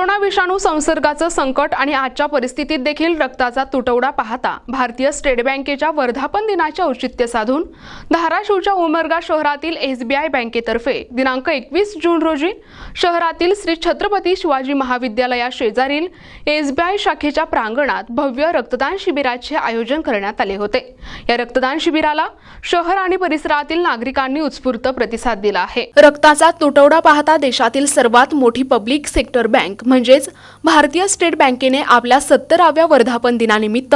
Corona विषाणू संसर्गाचं संकट आणि आजच्या परिस्थितीत देखील रक्ताचा तुटवडा पाहता भारतीय स्टेट बँकेच्या वर्धापन दिनाचे औचित्य साधून धाराशिवच्या उमरगा शहरातील एसबीआय बँकेतर्फे दिनांक एकवीस जून रोजी शहरातील श्री छत्रपती शिवाजी महाविद्यालया शेजारील एसबीआय शाखेच्या प्रांगणात भव्य रक्तदान शिबिराचे आयोजन करण्यात आले होते. या रक्तदान शिबिराला शहर आणि परिसरातील नागरिकांनी उत्स्फूर्त प्रतिसाद दिला आहे. रक्ताचा तुटवडा पाहता देशातील सर्वात मोठी पब्लिक सेक्टर बँक म्हणजेच भारतीय स्टेट बँकेने आपल्या सत्तराव्या वर्धापन दिनानिमित्त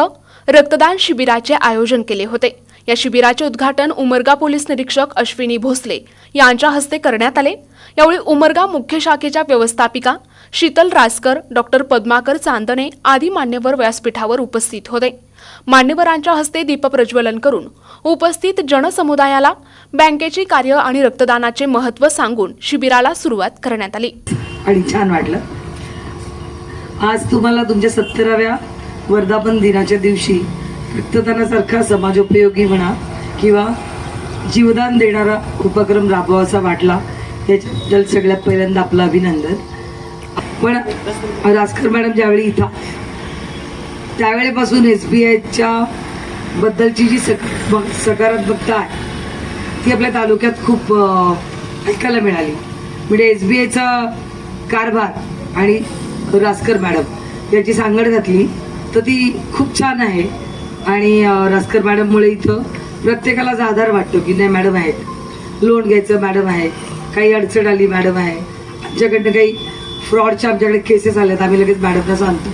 रक्तदान शिबिराचे आयोजन केले होते. या शिबिराचे उद्घाटन उमरगा पोलीस निरीक्षक अश्विनी भोसले यांच्या हस्ते करण्यात आले. यावेळी उमरगा मुख्य शाखेच्या व्यवस्थापिका शीतल रासकर डॉक्टर पद्माकर चांदणे आदी मान्यवर व्यासपीठावर उपस्थित होते. मान्यवरांच्या हस्ते दीपप्रज्वलन करून उपस्थित जनसमुदायाला बँकेची कार्य आणि रक्तदानाचे महत्त्व सांगून शिबिराला सुरुवात करण्यात आली. आणि छान वाटलं. आज तुम्हाला तुमच्या सत्तराव्या वर्धापन दिनाच्या दिवशी रक्तदानासारखा समाजोपयोगी म्हणा किंवा जीवदान देणारा उपक्रम राबवासा वाटला याच्याबद्दल सगळ्यात पहिल्यांदा आपलं अभिनंदन. पण राजकर मॅडम ज्यावेळी इथं त्यावेळेपासून एस बी आयच्या बद्दलची जी सक सकारात्मकता आहे ती आपल्या तालुक्यात खूप ऐकायला मिळाली. म्हणजे एस बी आयचा कारभार आणि रासकर मॅडम याची सांगड घातली. तर ती खूप छान आहे. आणि रासकर मॅडममुळे इथं प्रत्येकालाच आधार वाटतो की नाही मॅडम आहेत. लोन घ्यायचं मॅडम आहे. काही अडचण आली मॅडम आहे. आमच्याकडनं काही फ्रॉडच्या आमच्याकडे केसेस आल्यात. आम्ही लगेच मॅडमला सांगतो.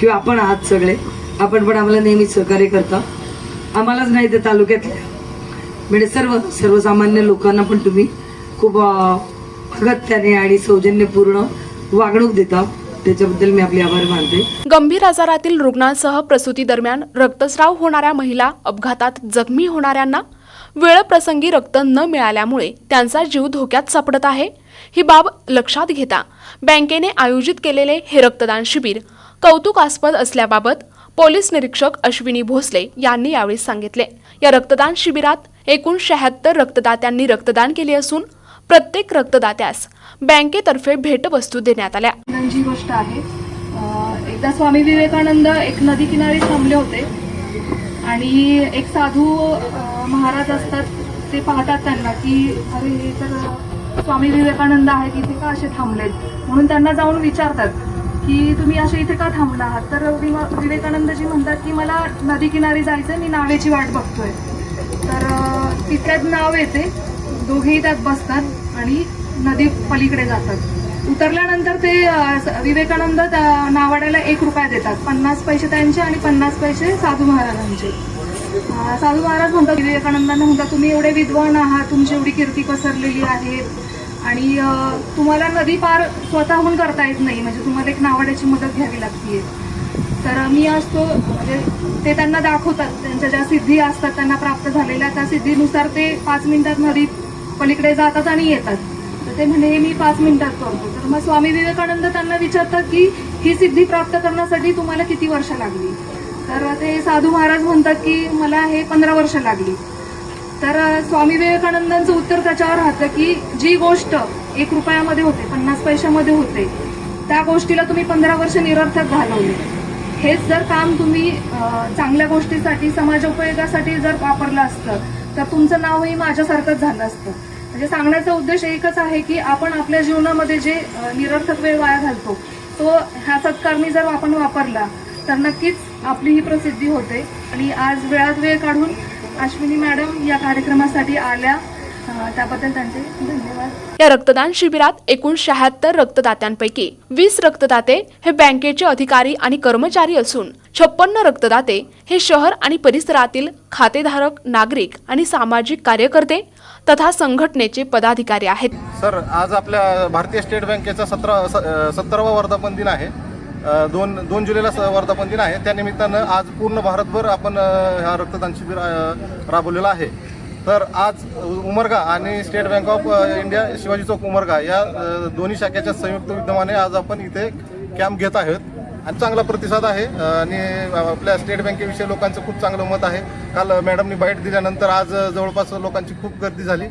किंवा आपण आहात सगळे. आपण पण आम्हाला नेहमीच सहकार्य करता. आम्हालाच नाही तर तालुक्यातल्या. म्हणजे सर्व सर्वसामान्य लोकांना पण तुम्ही खूप अगत्याने आणि सौजन्यपूर्ण वागणूक देता. त्याच्याबद्दल मी आपले आभार मानते. गंभीर आजारातील रुग्णांसह प्रसूती दरम्यान रक्तस्राव होणाऱ्या महिला अपघातात जखमी होणाऱ्यांना वेळप्रसंगी रक्त न मिळाल्यामुळे त्यांचा जीव धोक्यात सापडत आहे. ही बाब लक्षात घेता बँकेने आयोजित केलेले हे रक्तदान शिबिर कौतुकास्पद असल्याबाबत पोलीस निरीक्षक अश्विनी भोसले यांनी यावेळी सांगितले. या रक्तदान शिबिरात एकूण शहात्तर रक्तदात्यांनी रक्तदान केले असून प्रत्येक रक्तदात्यास बँकेतर्फे भेटवस्तू देण्यात आल्या. गोष्ट आहे अं, एकदा स्वामी विवेकानंद एक नदी किनारी थांबले होते आणि एक साधू अं, महाराज असतात ते पाहतात त्यांना की अरे हे तर स्वामी विवेकानंद आहेत इथे का असे थांबलेत? म्हणून त्यांना जाऊन विचारतात की तुम्ही असे इथे का थांबला आहात? तर विमा- विवेकानंदजी म्हणतात की मला नदी किनारी जायचं मी नावेची वाट बघतोय. तर अं, तिथल्याच नाव येते. दोघेही त्यात बसतात आणि नदी पलीकडे जातात. उतरल्यानंतर ते स- विवेकानंद नावाड्याला एक रुपया देतात. पन्नास पैसे त्यांचे आणि पन्नास पैसे साधू महाराजांचे. साधू महाराज म्हणतात विवेकानंदांना म्हणतात तुम्ही एवढे विद्वान आहात तुमची एवढी कीर्ती पसरलेली आहे आणि तुम्हाला नदी पार स्वतःहून करता येत नाही म्हणजे तुम्हाला एक नावाड्याची मदत घ्यावी लागते तर मी असतो म्हणजे ते त्यांना दाखवतात त्यांच्या ज्या सिद्धी असतात त्यांना प्राप्त झालेल्या त्या सिद्धीनुसार ते पाच मिनिटात नदी पलीकडे जातात आणि येतात. तर ते म्हणे हे मी पाच मिनिटात करतो. तर मग स्वामी विवेकानंद त्यांना विचारतात की ही सिद्धी प्राप्त करण्यासाठी तुम्हाला किती वर्ष लागली? तर ते साधू महाराज म्हणतात की मला हे पंधरा वर्ष लागली. तर स्वामी विवेकानंदांचं उत्तर त्याच्यावर राहतं की जी गोष्ट एक रुपयामध्ये होते पन्नास पैशामध्ये होते त्या गोष्टीला तुम्ही पंधरा वर्ष निरर्थक घालवले. हेच जर काम तुम्ही चांगल्या गोष्टीसाठी समाज उपयोगासाठी जर वापरलं असतं तर तुमचं नावही माझ्यासारखंच झालं असतं. म्हणजे सांगण्याचा उद्देश एकच आहे की आपण आपल्या जीवनामध्ये जे निरर्थक वेळ वाया घालतो तो ह्या सत्कारणी जर आपण वापरला तर नक्कीच आपली ही प्रसिद्धी होते. आणि आज वेळात वेळ काढून अश्विनी मॅडम या कार्यक्रमासाठी आल्या. त्याबद्दल त्यांचे धन्यवाद. या रक्तदान शिबिरात एकूण शहात्तर रक्तदात्यांपैकी वीस रक्तदाते हे बँकेचे अधिकारी आणि कर्मचारी असून छप्पन्न रक्तदाते हे शहर आणि परिसरातील खातेधारक नागरिक आणि सामाजिक कार्यकर्ते तथा संघटनेचे पदाधिकारी आहेत. सर आज आपल्या भारतीय स्टेट बँकेचा सतरा सत्तरावा वर्धापन दिन आहे. दोन दोन जुलैला स- वर्धापन दिन आहे. त्यानिमित्तानं आज पूर्ण भारतभर आपण हा रक्तदान शिबिर राबवलेला आहे. तर आज उमरगा आणि State Bank of India Shivaji chowk Umarga या दोन्ही शाखेच्या संयुक्त विद्यमाने आज आपण इथे कॅम्प घेत आहोत. आणि चांगला प्रतिसाद आहे. आणि आपल्या स्टेट बँकेविषयी लोकांचं खूप चांगलं मत आहे. काल मॅडमनी बाईट दिल्यानंतर आज जवळपास लोकांची खूप गर्दी झाली.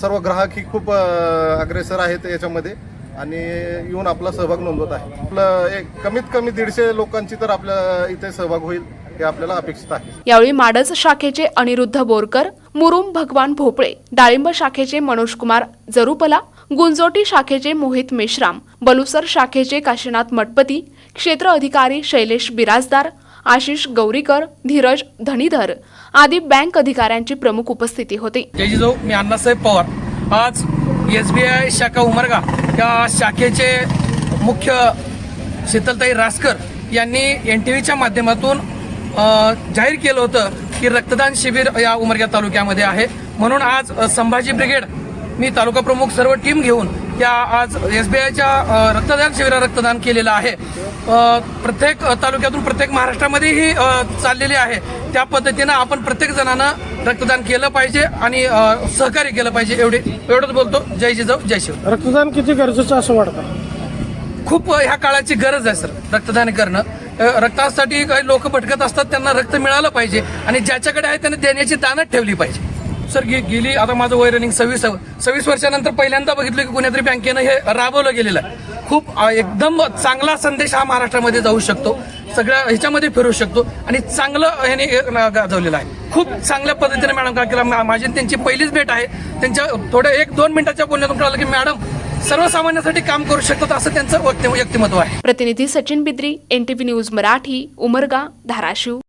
सर्व ग्राहक ही खूप अग्रेसर आहेत याच्यामध्ये. आणि येऊन आपला सहभाग नोंदवत आहे आपलं एक कमीत कमी दीडशे लोकांची तर आपल्या इथे सहभाग होईल हे आपल्याला अपेक्षित आहे. यावेळी माडज शाखेचे अनिरुद्ध बोरकर मुरुम भगवान भोपळे डाळिंब शाखेचे मनोजकुमार जरुपला गुंजोटी शाखेचे मोहित मेश्राम बलुसर शाखेचे काशीनाथ मठपती क्षेत्र अधिकारी शैलेश बिराजदार आशिष गौरीकर धीरज धनीधर आदी बँक अधिकाऱ्यांची प्रमुख उपस्थिती होती. जयजिजाऊ मी अण्णासाहेब पवार. आज एस बी आय शाखा उमरगा या शाखेचे मुख्य शीतलताई रासकर यांनी एन टी व्हीच्या माध्यमातून जाहीर केलं होतं की रक्तदान शिबिर या उमरगा तालुक्यामध्ये आहे. म्हणून आज संभाजी ब्रिगेड मी तालुका प्रमुख सर्व टीम घेऊन या आज एस बी आयच्या रक्तदान शिबिरात रक्तदान केलेलं आहे. प्रत्येक तालुक्यातून प्रत्येक महाराष्ट्रामध्येही अ, चाललेली आहे. त्या पद्धतीनं आपण प्रत्येक जणांना रक्तदान केलं पाहिजे आणि सहकार्य केलं पाहिजे. एवढे एवढंच बोलतो. जय जिजाऊ जय शिव. रक्तदान किती गरजेचं असं वाटतं? खूप ह्या काळाची गरज आहे सर रक्तदान करणं. रक्तासाठी काही लोक भटकत असतात त्यांना रक्त मिळालं पाहिजे आणि ज्याच्याकडे आहे त्याने देण्याची दानत ठेवली पाहिजे. सर गे- गेली आता माझं वय रनिंग सव्वीस सव्वीस वर्षानंतर पहिल्यांदा बघितलं की कुणीतरी बँकेनं हे राबवलं गेलेलं आहे. खूप एकदम चांगला संदेश हा महाराष्ट्रामध्ये जाऊ शकतो. सगळ्या ह्याच्यामध्ये फिरू शकतो. आणि चांगलं ह्याने गाजवलेलं आहे. खूप चांगल्या पद्धतीने मॅडम का केलं माझी त्यांची पहिलीच भेट आहे. त्यांच्या थोड्या एक दोन मिनिटाच्या बोलण्यातून कळालं की मॅडम सर्वसामान्यांसाठी काम करू शकतात असं त्यांचं व्यक्तिमत्व आहे. प्रतिनिधी सचिन बिद्री एनटीव्ही न्यूज मराठी उमरगा धाराशिव.